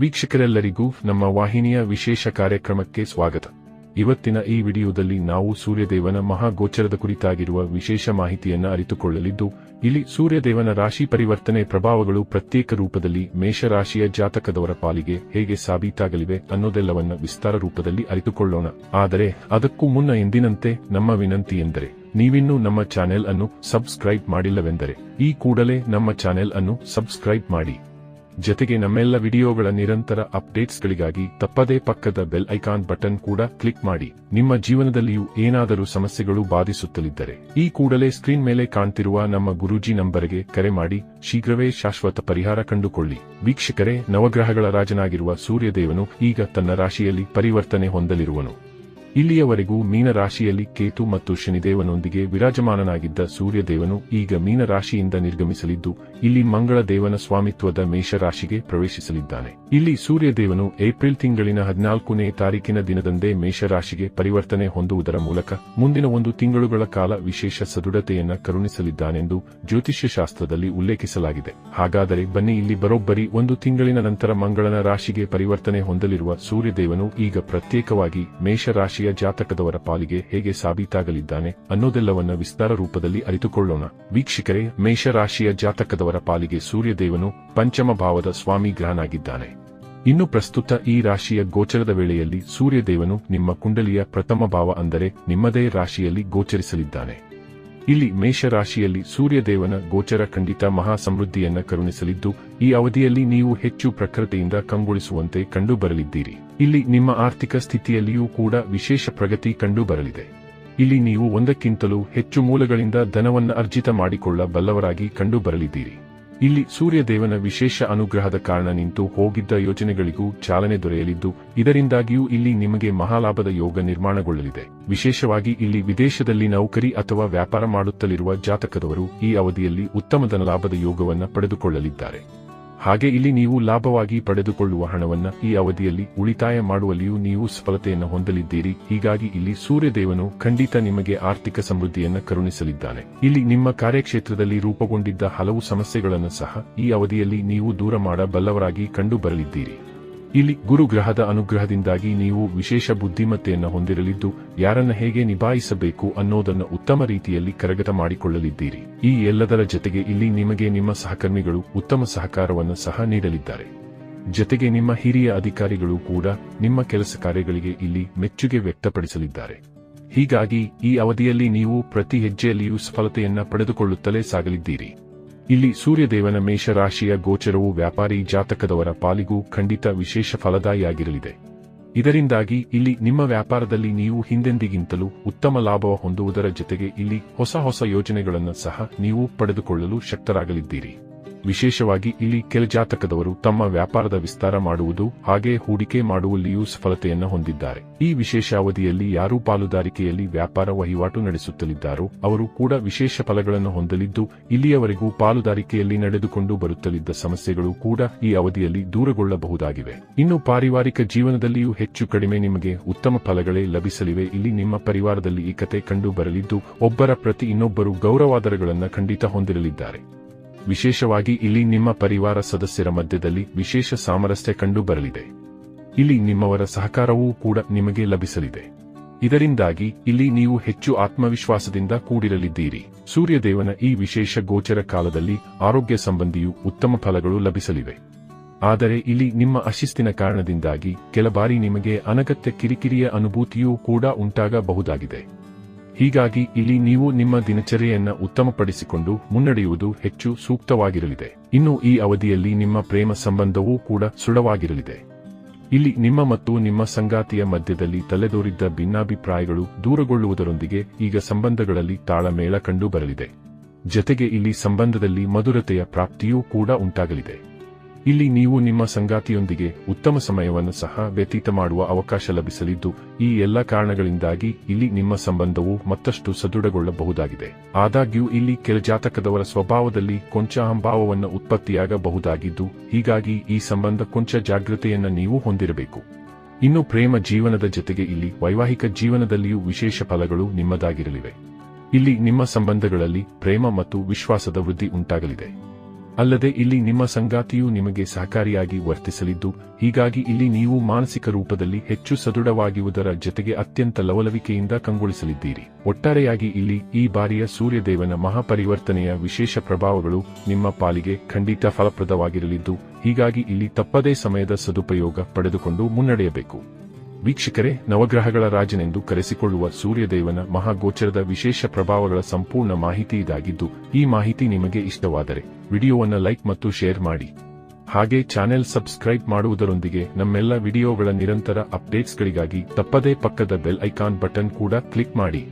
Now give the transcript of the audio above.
ವೀಕ್ಷಕರೆಲ್ಲರಿಗೂ ನಮ್ಮ ವಾಹಿನಿಯ ವಿಶೇಷ ಕಾರ್ಯಕ್ರಮಕ್ಕೆ ಸ್ವಾಗತ. ಇವತ್ತಿನ ಈ ವಿಡಿಯೋದಲ್ಲಿ ನಾವು ಸೂರ್ಯದೇವನ ಮಹಾಗೋಚರದ ಕುರಿತಾಗಿರುವ ವಿಶೇಷ ಮಾಹಿತಿಯನ್ನು ಅರಿತುಕೊಳ್ಳಲಿದ್ದು, ಇಲ್ಲಿ ಸೂರ್ಯದೇವನ ರಾಶಿ ಪರಿವರ್ತನೆ ಪ್ರಭಾವಗಳು ಪ್ರತ್ಯೇಕ ರೂಪದಲ್ಲಿ ಮೇಷರಾಶಿಯ ಜಾತಕದವರ ಪಾಲಿಗೆ ಹೇಗೆ ಸಾಬೀತಾಗಲಿವೆ ಅನ್ನೋದೆಲ್ಲವನ್ನ ವಿಸ್ತಾರ ರೂಪದಲ್ಲಿ ಅರಿತುಕೊಳ್ಳೋಣ. ಆದರೆ, ಅದಕ್ಕೂ ಮುನ್ನ ಎಂದಿನಂತೆ ನಮ್ಮ ವಿನಂತಿ ಎಂದರೆ, ನೀವಿನ್ನೂ ನಮ್ಮ ಚಾನೆಲ್ ಅನ್ನು ಸಬ್ಸ್ಕ್ರೈಬ್ ಮಾಡಿಲ್ಲವೆಂದರೆ, ಈ ಕೂಡಲೇ ನಮ್ಮ ಚಾನೆಲ್ ಅನ್ನು ಸಬ್ಸ್ಕ್ರೈಬ್ ಮಾಡಿ. ಜತೆಗೆ ನಮ್ಮೆಲ್ಲ ವಿಡಿಯೋಗಳ ನಿರಂತರ ಅಪ್ಡೇಟ್ಸ್ಗಳಿಗಾಗಿ ತಪ್ಪದೇ ಪಕ್ಕದ ಬೆಲ್ ಐಕಾನ್ ಬಟನ್ ಕೂಡ ಕ್ಲಿಕ್ ಮಾಡಿ. ನಿಮ್ಮ ಜೀವನದಲ್ಲಿಯೂ ಏನಾದರೂ ಸಮಸ್ಯೆಗಳು ಬಾಧಿಸುತ್ತಲಿದ್ದರೆ ಈ ಕೂಡಲೇ ಸ್ಕ್ರೀನ್ ಮೇಲೆ ಕಾಣ್ತಿರುವ ನಮ್ಮ ಗುರೂಜಿ ನಂಬರ್ಗೆ ಕರೆ ಮಾಡಿ. ಶೀಘ್ರವೇ ಶಾಶ್ವತ ಪರಿಹಾರ ಕಂಡುಕೊಳ್ಳಿ. ವೀಕ್ಷಕರೇ, ನವಗ್ರಹಗಳ ರಾಜನಾಗಿರುವ ಸೂರ್ಯದೇವನು ಈಗ ತನ್ನ ರಾಶಿಯಲ್ಲಿ ಪರಿವರ್ತನೆ ಹೊಂದಲಿರುವನು. ಇಲ್ಲಿಯವರೆಗೂ ಮೀನರಾಶಿಯಲ್ಲಿ ಕೇತು ಮತ್ತು ಶನಿದೇವನೊಂದಿಗೆ ವಿರಾಜಮಾನನಾಗಿದ್ದ ಸೂರ್ಯದೇವನು ಈಗ ಮೀನರಾಶಿಯಿಂದ ನಿರ್ಗಮಿಸಲಿದ್ದು ಇಲ್ಲಿ ಮಂಗಳ ದೇವನ ಸ್ವಾಮಿತ್ವದ ಮೇಷರಾಶಿಗೆ ಪ್ರವೇಶಿಸಲಿದ್ದಾನೆ. ಇಲ್ಲಿ ಸೂರ್ಯದೇವನು ಏಪ್ರಿಲ್ ತಿಂಗಳಿನ ಹದಿನಾಲ್ಕನೇ ತಾರೀಕಿನ ದಿನದಂದೇ ಮೇಷರಾಶಿಗೆ ಪರಿವರ್ತನೆ ಹೊಂದುವುದರ ಮೂಲಕ ಮುಂದಿನ ಒಂದು ತಿಂಗಳುಗಳ ಕಾಲ ವಿಶೇಷ ಸದೃಢತೆಯನ್ನ ಕರುಣಿಸಲಿದ್ದಾನೆಂದು ಜ್ಯೋತಿಷ್ಯ ಶಾಸ್ತ್ರದಲ್ಲಿ ಉಲ್ಲೇಖಿಸಲಾಗಿದೆ. ಹಾಗಾದರೆ ಬನ್ನಿ ಇಲ್ಲಿ ಬರೋಬ್ಬರಿ ಒಂದು ತಿಂಗಳಿನ ನಂತರ ಮಂಗಳನ ರಾಶಿಗೆ ಪರಿವರ್ತನೆ ಹೊಂದಲಿರುವ ಸೂರ್ಯದೇವನು ಈಗ ಪ್ರತ್ಯೇಕವಾಗಿ ಮೇಷರಾಶಿಯ ಜಾತಕದವರ ಪಾಲಿಗೆ ಹೇಗೆ ಸಾಬೀತಾಗಲಿದ್ದಾನೆ ಅನ್ನೋದೆಲ್ಲವನ್ನ ವಿಸ್ತಾರ ರೂಪದಲ್ಲಿ ಅರಿತುಕೊಳ್ಳೋಣ. ವೀಕ್ಷಕರೇ, ಮೇಷರಾಶಿಯ ಜಾತಕದವರ ಪಾಲಿಗೆ ಸೂರ್ಯದೇವನು ಪಂಚಮ ಭಾವದ ಸ್ವಾಮಿ ಗ್ರಹನಾಗಿದ್ದಾನೆ. ಇನ್ನು ಪ್ರಸ್ತುತ ಈ ರಾಶಿಯ ಗೋಚರದ ವೇಳೆಯಲ್ಲಿ ಸೂರ್ಯದೇವನು ನಿಮ್ಮ ಕುಂಡಲಿಯ ಪ್ರಥಮ ಭಾವ ಅಂದರೆ ನಿಮ್ಮದೇ ರಾಶಿಯಲ್ಲಿ ಗೋಚರಿಸಲಿದ್ದಾನೆ. ಇಲ್ಲಿ ಮೇಷರಾಶಿಯಲ್ಲಿ ಸೂರ್ಯದೇವನ ಗೋಚರ ಖಂಡಿತ ಮಹಾ ಸಮೃದ್ಧಿಯನ್ನ ಕರುಣಿಸಲಿದ್ದು, ಈ ಅವಧಿಯಲ್ಲಿ ನೀವು ಹೆಚ್ಚು ಪ್ರಕೃತಿಯಿಂದ ಕಂಗೊಳಿಸುವಂತೆ ಕಂಡುಬರಲಿದ್ದೀರಿ. ಇಲ್ಲಿ ನಿಮ್ಮ ಆರ್ಥಿಕ ಸ್ಥಿತಿಯಲ್ಲಿಯೂ ಕೂಡ ವಿಶೇಷ ಪ್ರಗತಿ ಕಂಡುಬರಲಿದೆ. ಇಲ್ಲಿ ನೀವು ಒಂದಕ್ಕಿಂತಲೂ ಹೆಚ್ಚು ಮೂಲಗಳಿಂದ ಧನವನ್ನ ಅರ್ಜಿತ ಮಾಡಿಕೊಳ್ಳಬಲ್ಲವರಾಗಿ ಕಂಡುಬರಲಿದ್ದೀರಿ. ಇಲ್ಲಿ ಸೂರ್ಯದೇವನ ವಿಶೇಷ ಅನುಗ್ರಹದ ಕಾರಣ ನಿಂತು ಹೋಗಿದ್ದ ಯೋಜನೆಗಳಿಗೂ ಚಾಲನೆ ದೊರೆಯಲಿದ್ದು, ಇದರಿಂದಾಗಿಯೂ ಇಲ್ಲಿ ನಿಮಗೆ ಮಹಾಲಾಭದ ಯೋಗ ನಿರ್ಮಾಣಗೊಳ್ಳಲಿದೆ. ವಿಶೇಷವಾಗಿ ಇಲ್ಲಿ ವಿದೇಶದಲ್ಲಿ ನೌಕರಿ ಅಥವಾ ವ್ಯಾಪಾರ ಮಾಡುತ್ತಲಿರುವ ಜಾತಕದವರು ಈ ಅವಧಿಯಲ್ಲಿ ಉತ್ತಮ ಧನಲಾಭದ ಯೋಗವನ್ನು ಪಡೆದುಕೊಳ್ಳಲಿದ್ದಾರೆ. ಹಾಗೆ ಇಲ್ಲಿ ನೀವು ಲಾಭವಾಗಿ ಪಡೆದುಕೊಳ್ಳುವ ಹಣವನ್ನ ಈ ಅವಧಿಯಲ್ಲಿ ಉಳಿತಾಯ ಮಾಡುವಲ್ಲಿಯೂ ನೀವು ಸಫಲತೆಯನ್ನು ಹೊಂದಲಿದ್ದೀರಿ. ಹೀಗಾಗಿ ಇಲ್ಲಿ ಸೂರ್ಯದೇವನು ಖಂಡಿತ ನಿಮಗೆ ಆರ್ಥಿಕ ಸಮೃದ್ಧಿಯನ್ನು ಕರುಣಿಸಲಿದ್ದಾನೆ. ಇಲ್ಲಿ ನಿಮ್ಮ ಕಾರ್ಯಕ್ಷೇತ್ರದಲ್ಲಿ ರೂಪುಗೊಂಡಿದ್ದ ಹಲವು ಸಮಸ್ಯೆಗಳನ್ನು ಸಹ ಈ ಅವಧಿಯಲ್ಲಿ ನೀವು ದೂರ ಮಾಡಬಲ್ಲವರಾಗಿ ಕಂಡುಬರಲಿದ್ದೀರಿ. ಇಲ್ಲಿ ಗುರುಗ್ರಹದ ಅನುಗ್ರಹದಿಂದಾಗಿ ನೀವು ವಿಶೇಷ ಬುದ್ಧಿಮತ್ತೆಯನ್ನು ಹೊಂದಿರಲಿದ್ದು, ಯಾರನ್ನ ಹೇಗೆ ನಿಭಾಯಿಸಬೇಕು ಅನ್ನೋದನ್ನು ಉತ್ತಮ ರೀತಿಯಲ್ಲಿ ಕರಗತ ಮಾಡಿಕೊಳ್ಳಲಿದ್ದೀರಿ. ಈ ಎಲ್ಲದರ ಜತೆಗೆ ಇಲ್ಲಿ ನಿಮಗೆ ನಿಮ್ಮ ಸಹಕರ್ಮಿಗಳು ಉತ್ತಮ ಸಹಕಾರವನ್ನು ಸಹ ನೀಡಲಿದ್ದಾರೆ. ಜತೆಗೆ ನಿಮ್ಮ ಹಿರಿಯ ಅಧಿಕಾರಿಗಳು ಕೂಡ ನಿಮ್ಮ ಕೆಲಸ ಕಾರ್ಯಗಳಿಗೆ ಇಲ್ಲಿ ಮೆಚ್ಚುಗೆ ವ್ಯಕ್ತಪಡಿಸಲಿದ್ದಾರೆ. ಹೀಗಾಗಿ ಈ ಅವಧಿಯಲ್ಲಿ ನೀವು ಪ್ರತಿ ಹೆಜ್ಜೆಯಲ್ಲಿಯೂ ಸಫಲತೆಯನ್ನ ಪಡೆದುಕೊಳ್ಳುತ್ತಲೇ ಸಾಗಲಿದ್ದೀರಿ. ಇಲ್ಲಿ ಸೂರ್ಯದೇವನ ಮೇಷರಾಶಿಯ ಗೋಚರವು ವ್ಯಾಪಾರಿ ಜಾತಕದವರ ಪಾಲಿಗೂ ಖಂಡಿತ ವಿಶೇಷ ಫಲದಾಯಿಯಾಗಿರಲಿದೆ. ಇದರಿಂದಾಗಿ ಇಲ್ಲಿ ನಿಮ್ಮ ವ್ಯಾಪಾರದಲ್ಲಿ ನೀವು ಹಿಂದೆಂದಿಗಿಂತಲೂ ಉತ್ತಮ ಲಾಭ ಹೊಂದುವುದರ ಜೊತೆಗೆ ಇಲ್ಲಿ ಹೊಸ ಹೊಸ ಯೋಜನೆಗಳನ್ನು ಸಹ ನೀವು ಪಡೆದುಕೊಳ್ಳಲು ಶಕ್ತರಾಗಲಿದ್ದೀರಿ. ವಿಶೇಷವಾಗಿ ಇಲ್ಲಿ ಕೆಲ ಜಾತಕದವರು ತಮ್ಮ ವ್ಯಾಪಾರದ ವಿಸ್ತಾರ ಮಾಡುವುದು ಹಾಗೆ ಹೂಡಿಕೆ ಮಾಡುವಲ್ಲಿಯೂ ಸಫಲತೆಯನ್ನು ಹೊಂದಿದ್ದಾರೆ. ಈ ವಿಶೇಷ ಅವಧಿಯಲ್ಲಿ ಯಾರೂ ಪಾಲುದಾರಿಕೆಯಲ್ಲಿ ವ್ಯಾಪಾರ ವಹಿವಾಟು ನಡೆಸುತ್ತಲಿದ್ದಾರೋ ಅವರು ಕೂಡ ವಿಶೇಷ ಫಲಗಳನ್ನು ಹೊಂದಲಿದ್ದು, ಇಲ್ಲಿಯವರೆಗೂ ಪಾಲುದಾರಿಕೆಯಲ್ಲಿ ನಡೆದುಕೊಂಡು ಬರುತ್ತಲಿದ್ದ ಸಮಸ್ಯೆಗಳು ಕೂಡ ಈ ಅವಧಿಯಲ್ಲಿ ದೂರಗೊಳ್ಳಬಹುದಾಗಿವೆ. ಇನ್ನು ಪಾರಿವಾರಿಕ ಜೀವನದಲ್ಲಿಯೂ ಹೆಚ್ಚು ಕಡಿಮೆ ನಿಮಗೆ ಉತ್ತಮ ಫಲಗಳೇ ಲಭಿಸಲಿವೆ. ಇಲ್ಲಿ ನಿಮ್ಮ ಪರಿವಾರದಲ್ಲಿ ಈ ಏಕತೆ ಕಂಡು ಬರಲಿದ್ದು, ಒಬ್ಬರ ಪ್ರತಿ ಇನ್ನೊಬ್ಬರು ಗೌರವಾದರಗಳನ್ನು ಖಂಡಿತ ಹೊಂದಿರಲಿದ್ದಾರೆ. ವಿಶೇಷವಾಗಿ ಇಲ್ಲಿ ನಿಮ್ಮ ಪರಿವಾರ ಸದಸ್ಯರ ಮಧ್ಯದಲ್ಲಿ ವಿಶೇಷ ಸಾಮರಸ್ಯ ಕಂಡು ಬರಲಿದೆ ಇಲ್ಲಿ ನಿಮ್ಮವರ ಸಹಕಾರವೂ ಕೂಡ ನಿಮಗೆ ಲಭಿಸಲಿದೆ. ಇದರಿಂದಾಗಿ ಇಲ್ಲಿ ನೀವು ಹೆಚ್ಚು ಆತ್ಮವಿಶ್ವಾಸದಿಂದ ಕೂಡಿರಲಿದ್ದೀರಿ. ಸೂರ್ಯದೇವನ ಈ ವಿಶೇಷ ಗೋಚರ ಕಾಲದಲ್ಲಿ ಆರೋಗ್ಯ ಸಂಬಂಧಿಯು ಉತ್ತಮ ಫಲಗಳು ಲಭಿಸಲಿವೆ. ಆದರೆ ಇಲ್ಲಿ ನಿಮ್ಮ ಅಶಿಸ್ತಿನ ಕಾರಣದಿಂದಾಗಿ ಕೆಲ ಬಾರಿ ನಿಮಗೆ ಅನಗತ್ಯ ಕಿರಿಕಿರಿಯ ಅನುಭೂತಿಯೂ ಕೂಡ ಉಂಟಾಗಬಹುದಾಗಿದೆ. ಹೀಗಾಗಿ ಇಲ್ಲಿ ನೀವು ನಿಮ್ಮ ದಿನಚರಿಯನ್ನ ಉತ್ತಮಪಡಿಸಿಕೊಂಡು ಮುನ್ನಡೆಯುವುದು ಹೆಚ್ಚು ಸೂಕ್ತವಾಗಿರಲಿದೆ. ಇನ್ನು ಈ ಅವಧಿಯಲ್ಲಿ ನಿಮ್ಮ ಪ್ರೇಮ ಸಂಬಂಧವೂ ಕೂಡ ಸುಡವಾಗಿರಲಿದೆ. ಇಲ್ಲಿ ನಿಮ್ಮ ಮತ್ತು ನಿಮ್ಮ ಸಂಗಾತಿಯ ಮಧ್ಯದಲ್ಲಿ ತಲೆದೋರಿದ್ದ ಭಿನ್ನಾಭಿಪ್ರಾಯಗಳು ದೂರಗೊಳ್ಳುವುದರೊಂದಿಗೆ ಈಗ ಸಂಬಂಧಗಳಲ್ಲಿ ತಾಳಮೇಳ ಕಂಡುಬರಲಿದೆ. ಜತೆಗೆ ಇಲ್ಲಿ ಸಂಬಂಧದಲ್ಲಿ ಮಧುರತೆಯ ಪ್ರಾಪ್ತಿಯೂ ಕೂಡ ಉಂಟಾಗಲಿದೆ. ಇಲ್ಲಿ ನೀವು ನಿಮ್ಮ ಸಂಗಾತಿಯೊಂದಿಗೆ ಉತ್ತಮ ಸಮಯವನ್ನು ಸಹ ವ್ಯತೀತ ಮಾಡುವ ಅವಕಾಶ ಲಭಿಸಲಿದ್ದು, ಈ ಎಲ್ಲ ಕಾರಣಗಳಿಂದಾಗಿ ಇಲ್ಲಿ ನಿಮ್ಮ ಸಂಬಂಧವು ಮತ್ತಷ್ಟು ಸದೃಢಗೊಳ್ಳಬಹುದಾಗಿದೆ. ಆದಾಗ್ಯೂ, ಇಲ್ಲಿ ಕೆಲ ಜಾತಕದವರ ಸ್ವಭಾವದಲ್ಲಿ ಕೊಂಚ ಅಹಂಭಾವವನ್ನು ಉತ್ಪತ್ತಿಯಾಗಬಹುದಾಗಿದ್ದು, ಹೀಗಾಗಿ ಈ ಸಂಬಂಧ ಕೊಂಚ ಜಾಗೃತೆಯನ್ನು ನೀವು ಹೊಂದಿರಬೇಕು. ಇನ್ನು ಪ್ರೇಮ ಜೀವನದ ಜೊತೆಗೆ ಇಲ್ಲಿ ವೈವಾಹಿಕ ಜೀವನದಲ್ಲಿಯೂ ವಿಶೇಷ ಫಲಗಳು ನಿಮ್ಮದಾಗಿರಲಿವೆ. ಇಲ್ಲಿ ನಿಮ್ಮ ಸಂಬಂಧಗಳಲ್ಲಿ ಪ್ರೇಮ ಮತ್ತು ವಿಶ್ವಾಸದ ವೃದ್ಧಿ ಉಂಟಾಗಲಿದೆ. ಅಲ್ಲದೆ ಇಲ್ಲಿ ನಿಮ್ಮ ಸಂಗಾತಿಯು ನಿಮಗೆ ಸಹಕಾರಿಯಾಗಿ ವರ್ತಿಸಲಿದ್ದು, ಹೀಗಾಗಿ ಇಲ್ಲಿ ನೀವು ಮಾನಸಿಕ ರೂಪದಲ್ಲಿ ಹೆಚ್ಚು ಸದೃಢವಾಗಿರುವುದರ ಜೊತೆಗೆ ಅತ್ಯಂತ ಲವಲವಿಕೆಯಿಂದ ಕಂಗೊಳಿಸಲಿದ್ದೀರಿ. ಒಟ್ಟಾರೆಯಾಗಿ ಇಲ್ಲಿ ಈ ಬಾರಿಯ ಸೂರ್ಯದೇವನ ಮಹಾಪರಿವರ್ತನೆಯ ವಿಶೇಷ ಪ್ರಭಾವಗಳು ನಿಮ್ಮ ಪಾಲಿಗೆ ಖಂಡಿತ ಫಲಪ್ರದವಾಗಿರಲಿದ್ದು, ಹೀಗಾಗಿ ಇಲ್ಲಿ ತಪ್ಪದೇ ಸಮಯದ ಸದುಪಯೋಗ ಪಡೆದುಕೊಂಡು ಮುನ್ನಡೆಯಬೇಕು. ವೀಕ್ಷಕರೇ, ನವಗ್ರಹಗಳ ರಾಜನೆಂದು ಕರೆಸಿಕೊಳ್ಳುವ ಸೂರ್ಯದೇವನ ಮಹಾಗೋಚರದ ವಿಶೇಷ ಪ್ರಭಾವಗಳ ಸಂಪೂರ್ಣ ಮಾಹಿತಿ ಇದಾಗಿದ್ದು, ಈ ಮಾಹಿತಿ ನಿಮಗೆ ಇಷ್ಟವಾದರೆ ವಿಡಿಯೋವನ್ನು ಲೈಕ್ ಮತ್ತು ಶೇರ್ ಮಾಡಿ. ಹಾಗೆ ಚಾನೆಲ್ ಸಬ್ಸ್ಕ್ರೈಬ್ ಮಾಡುವುದರೊಂದಿಗೆ ನಮ್ಮೆಲ್ಲ ವಿಡಿಯೋಗಳ ನಿರಂತರ ಅಪ್ಡೇಟ್ಸ್ಗಳಿಗಾಗಿ ತಪ್ಪದೇ ಪಕ್ಕದ ಬೆಲ್ ಐಕಾನ್ ಬಟನ್ ಕೂಡ ಕ್ಲಿಕ್ ಮಾಡಿ.